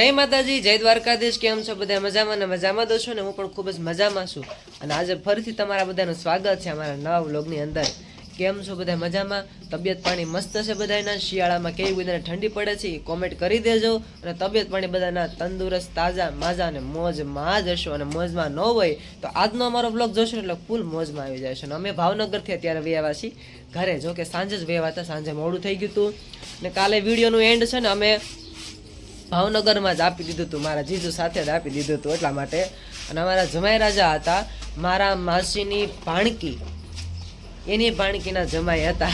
જય માતાજી, જય દ્વારકાધીશ, કેમ છો બધા? મજામાં ને મજામાં દો છો ને? હું પણ ખૂબ જ મજામાં છું. અને આજે ફરીથી તમારા બધાનું સ્વાગત છે અમારા નવા વ્લોગની અંદર. કેમ છો બધા? મજામાં? તબિયત પાણી મસ્ત છે બધાના શિયાળામાં કેવી બધાને ઠંડી પડે છે એ કોમેન્ટ કરી દેજો. અને તબિયત પાણી બધાના તંદુરસ્ત, તાજા, માજા અને મોજમાં જ હશો. અને મોજમાં ન હોય તો આજનો અમારો વ્લોગ જોશો એટલે ફૂલ મોજમાં આવી જાય છે અને અમે ભાવનગરથી અત્યારે વહેવા છીએ ઘરે. જો કે સાંજે જ વહેવા હતા. સાંજે મોડું થઈ ગયું હતું. ને કાલે વિડીયોનું એન્ડ છે ને અમે ભાવનગરમાં જ આપી દીધું હતું. મારા જીજુ સાથે જ આપી દીધું હતું એટલા માટે. અને અમારા જમાઈ રાજા હતા. મારા માસીની ભાણકી. એની ભાણકીના જમાઈ હતા.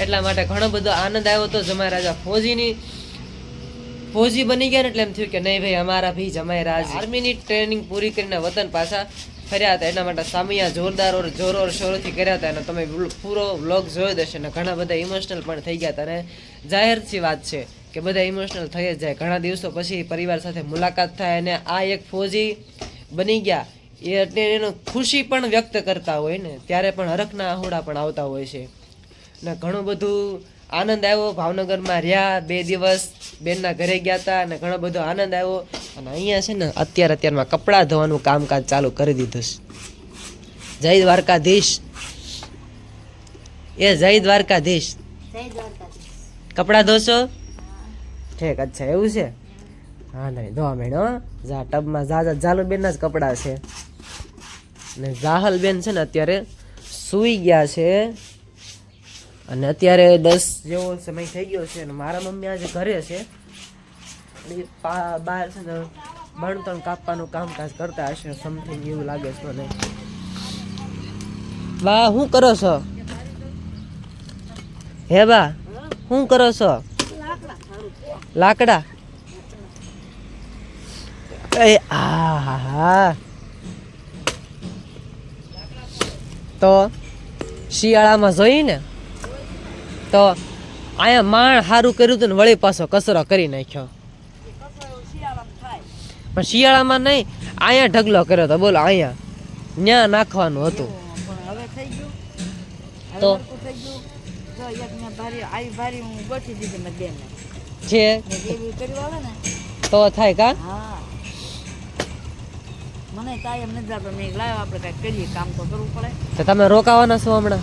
એટલા માટે ઘણો બધો આનંદ આવ્યો હતો. જમાઈ રાજા ફોજીની, ફોજી બની ગયા એટલે એમ થયું કે નહીં ભાઈ, અમારા ભાઈ જમાઈ રાજ. આર્મીની ટ્રેનિંગ પૂરી કરીને વતન પાછા ફર્યા હતા. એટલા માટે સામિયા જોરદાર ઓર જોરોર શોરોથી કર્યા હતા. અને તમે પૂરો વ્લોગ જોયો દેશે ને ઘણા બધા ઇમોશનલ પણ થઈ ગયા હતા. અને જાહેરથી વાત છે. કે બધા ઇમોશનલ થઈ જ જાય. ઘણા દિવસો પછી પરિવાર સાથે મુલાકાત થાય અને આ એક ફોજી બની ગયા. એ એટલે એનો ખુશી પણ વ્યક્ત કરતા હોય ને ત્યારે પણ હરખના આહોડા પણ આવતા હોય છે. ને ઘણું બધું આનંદ આવ્યો. ભાવનગરમાં રહ્યા બે દિવસ બેનના ઘરે ગયા હતા અને ઘણો બધો આનંદ આવ્યો. અને અહીંયા છે ને અત્યારે અત્યારમાં કપડાં ધોવાનું કામકાજ ચાલુ કરી દીધું છે. જય દ્વારકાધીશ. એ જય દ્વારકાધીશ. કપડાં ધોશો? ઠીક અચ્છા એવું છે? હા, નહીં ધોવા મેળ જા, ટબમાં જા જાલુબેનના જ કપડાં છે. ને જાહલબેન છે ને અત્યારે સૂઈ ગયા છે. અને અત્યારે દસ જેવો સમય થઈ ગયો છે અને મારા મમ્મી આજે ઘરે છે. બહાર છે ને બણતણ કાપવાનું કામકાજ કરતા હશે સમથિંગ એવું લાગે છે મને. બા, શું કરો છો? હે બા, શું કરો છો? લાકડા. એ આ તો શિયાળામાં જોઈ ને તો અહીંયા માણ સારું કર્યું હતું ને વળી પાછો કચરો કરી નાખ્યો. પણ શિયાળામાં નહીં, અહીંયા ઢગલો કર્યો હતો બોલો અહીંયા. ન્યા નાખવાનું હતું. તો? છે? તો થાય કા? મને કાંઈ એમ નથી જાતો મેં લાવ આપણે કાંઈક કરીએ કામ તો કરવું પડે. તો તમે રોકાવાના છો હમણાં?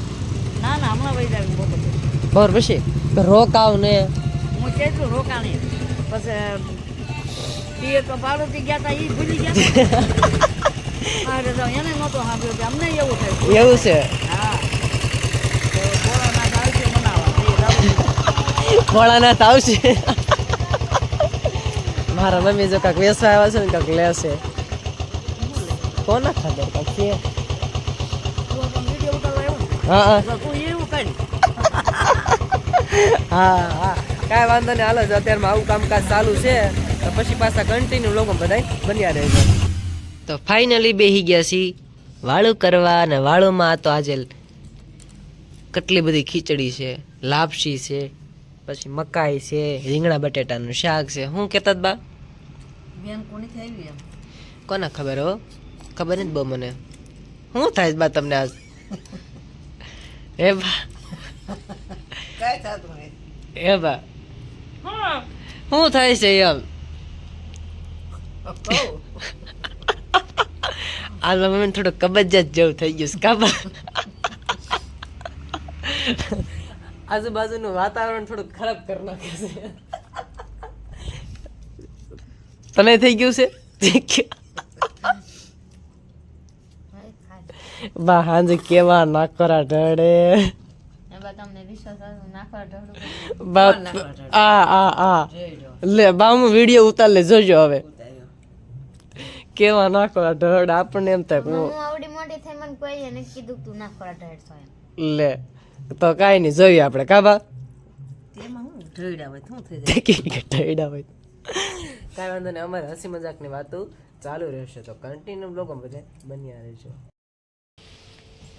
ના ના હમણાં વહી જાય બોલો બરોબર પછી? રોકાવ ને હું કેટલું રોકાણી. પછી એ તો પાડોથી ગયા હતા એ ભૂલી ગયા તો એને નહોતો સાંભળ્યો કે અમને એવું થાય. એવું છે? હા તો ભોળાનાથ આવશે મનાવવા એ ભોળાનાથ આવશે મારા મમ્મી જો કાંક વેસવા આવ્યા છે ને કાંક લેશે કોના ખબર કાંક છે? ને હા. હા હા. કાંઈ વાંધો નહીં. હાલો, જો અત્યારમાં આવું કામકાજ ચાલુ છે. તો પછી પાછા કન્ટિન્યુ લોકો બધા બન્યા રહે છે તો ફાઇનલી બેહી ગયા છીએ. વાળું કરવા અને વાળુમાં તો આજે કેટલી બધી ખીચડી છે, લાપસી છે પછી મકાઈ છે રીંગણા બટેટાનું શાક છે. હું કહેતા બા? કોની ખબર હો? ખબર નથી બહુ મને. શું થાય છે બા તમને આજ? હે બા? કાંઈ થતું નહીં. હે બા? શું થાય છે એમ? આ મમ્મી થોડું કબજિયાત જેવું થઈ ગયું છે કાબા આજુબાજુનું વાતાવરણ થોડું ખરાબ કરી નાખે છે. તને થઈ ગયું છે? બા હાંજ કેવા નાકરા ઢળે. એમાં તમને વિશ્વાસ નાખવા ઢળું બા આ આ આ. લે. બા હું વીડિયો ઉતાર લે જોજો હવે. કેવા નાકરા ઢળ આપણને એમ થાય હું હું આવડી મોટી થઈ મને કોઈ એને કીધું તું ના ખોરા ઢળશો એમ. લે. તો કાંઈ નહીં જોઈએ આપણે હોય હોય? કાંઈ વાંધો નહીં અમારે હસી મજાકની વાતો ચાલુ રહેશે તો કન્ટિન્યુ લોકો બધે બન્યા રહેશે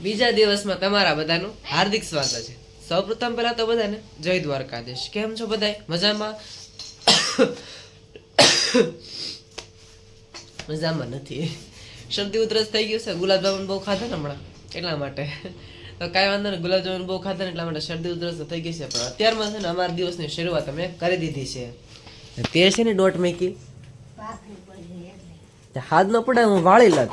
બીજા દિવસમાં તમારા બધાનું હાર્દિક સ્વાગત છે. સૌપ્રથમ પહેલા તો બધાને જય દ્વારકાધીશ. કેમ છો બધાય? મજામાં? મજામાં નથી. શરદી ઉધરસ થઈ ગયું છે. ગુલાબજામુન બહુ ખાધા ને હમણાં? એટલા માટે. તો કાંઈ વાંધો નહીં ગુલાબજામુન બહુ ખાતા ને એટલા માટે શરદી ઉધરસ થઈ ગઈ છે. પણ અત્યારમાં છે ને અમારા દિવસની શરૂઆત અમે કરી દીધી છે. તે છે ને દોઢ મેકી. હાથ ન પડે હું વાળી લત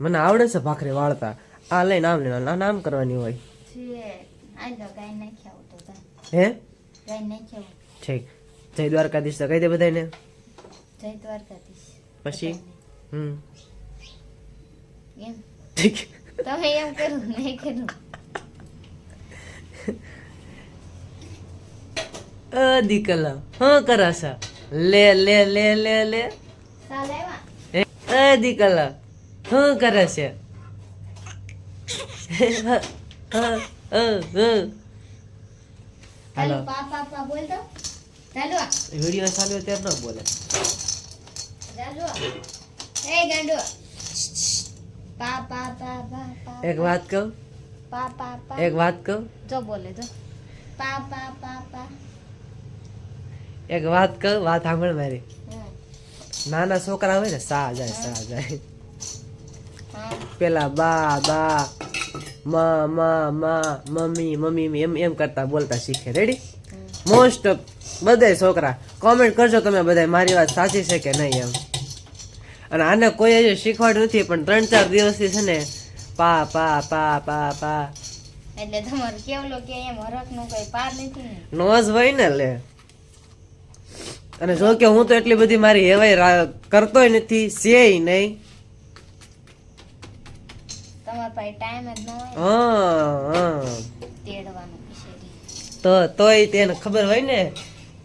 મને આવડે છે ભાખરી વાળતા. આ લઈને આમ લઈને નામ કરવાની હોય. હે. ઠીક. જય દ્વારકાધીશ તો કહી દે બધાને જય દ્વારકાધીશ. પછી? હમ. ઠીક. તમે એમ કરું નહીં કરું અ દીકલા હા કરાસા લે લે લે લે લે ચાલ? અ દીકલા હા કરે છે હા, હા, હા, હા. હાલો ચાલો ચાલો વીડિયો ચાલ્યો ત્યારે ન બોલે ચાલો એ ગાંડો એક વાત કહું? એક વાત કહું? જો બોલે જો. એક વાત કહું? વાત સાંભળ મારી. નાના છોકરા હોય ને સા જાય સા જાય. પેલા બા બા મા મા મા મમ્મી મમ્મી એમ એમ કરતા બોલતા શીખે. રેડી મોસ્ટ ઓફ બધા છોકરા કોમેન્ટ કરજો તમે બધા મારી વાત સાચી છે કે નહીં એમ. અને આને કોઈ હજુ શીખવાડ્યું નથી પણ ત્રણ ચાર દિવસથી છે ને પા પા પા પા પા. એટલે તમારું કેવલો કે એમ હરખનું કઈ પાર નથી ને? નોઝ હોય ને લે. અને જો કે હું તો એટલી બધી મારી હેવાય કરતોય નથી સેય નહીં તમારા પાસે ટાઈમ જ ન હોય હા હા. તેડવાનું તો તોય તેને ખબર હોય ને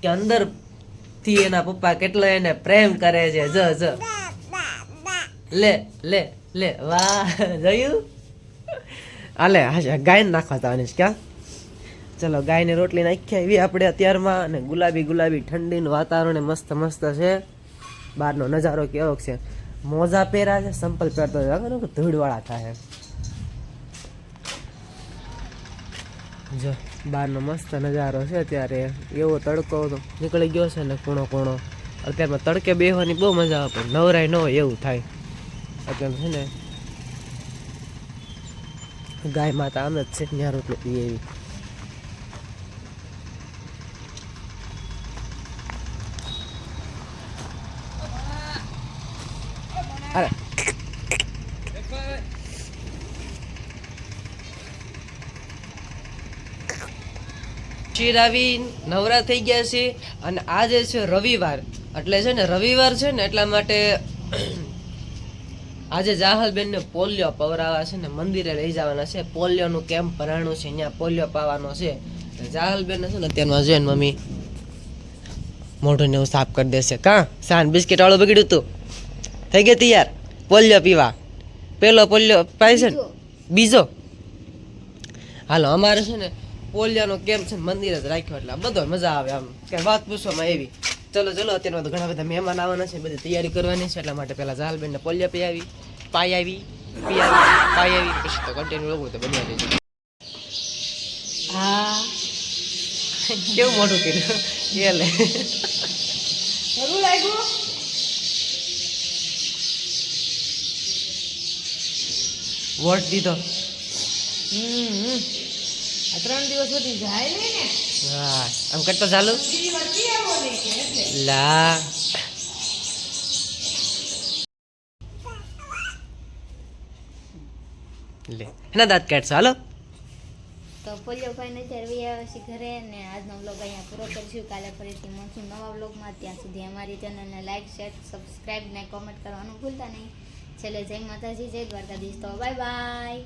કે અંદરથી એના પપ્પા કેટલો એને પ્રેમ કરે છે જ જ. લે લે લે, વાહ, જોયું? આલે ગાયને નાખવા જવાની છે ક્યાં? ચલો, ગાયને રોટલી નાખી આવી આપણે અત્યારમાં, અને ગુલાબી ગુલાબી ઠંડીનું વાતાવરણ મસ્ત મસ્ત છે. બહારનો નજારો કેવો છે? મોજા પહેરા છે, સંપલ પહેરતો ધૂળવાળા થાય જો, બહારનો મસ્ત નજારો છે અત્યારે. એવો તડકો નીકળી ગયો છે ને કૂણો કૂણો. અત્યારમાં તડકે બેહવાની બહુ મજા આવે, પણ નવરાય ન હોય એવું થાય. અત્યારે છે ને, ગાય માતા આમ જ છે ત્યાં રોટલી એવી. શિર આવી નવરા થઈ ગયા છે, અને આજે છે રવિવાર. એટલે છે ને રવિવાર છે ને એટલા માટે આજે જાહલબેનને પોલિયો પવરાવા છે ને મંદિરે લઈ જવાના છે. પોલિયોનું કેમ્પ ભરાણું છે? અહીંયા પોલિયો પાવાનો છે. જાહલબેન છે ને અત્યારમાં જોઈને મમ્મી મોઢું ને એવું સાફ કરી દેશે. કાં? સાન બિસ્કિટ વાળું બગડ્યું તું. થઈ ગઈ તૈયાર? પોલિયો પીવા. પેલો પોલિયો પાય છે ને? બીજો. હાલો અમારે છે ને પોલિયાનો કેમ્પ છે ને મંદિર જ રાખ્યો એટલે બધો મજા આવે આમ. કે વાત પૂછવામાં એવી ચલો ચલો અત્યારમાં તો ઘણા બધા મહેમાન આવવાના છે બધી તૈયારી કરવાની છે એટલા માટે પહેલાં જાલબેનને પોલિયા પી આવી પાઈ આવી પી આવી પાઈ આવી પછી તો કન્ટિન્યુ લોકો તો બની આવી કેવું મોટું કીધું એ લે વોટ દીધો. આ ત્રણ દિવસ સુધી જાય નહીં ને? આમ કરતો ચાલુ લા લે એના દાંત કાઢશો હાલો તો પોલિયો ભાઈ નથી રવી આવે છે ઘરે ને આજનો બ્લોગ અહીંયા પૂરો કરીશું. કાલે ફરીથી મળશું નવા બ્લોગમાં ત્યાં સુધી અમારી ચેનલને લાઈક શેર સબસ્ક્રાઈબ ને કોમેન્ટ કરવાનું ભૂલતા નહીં. છેલ્લે જય માતાજી, જય દ્વારકાધીશ. તો બાય બાય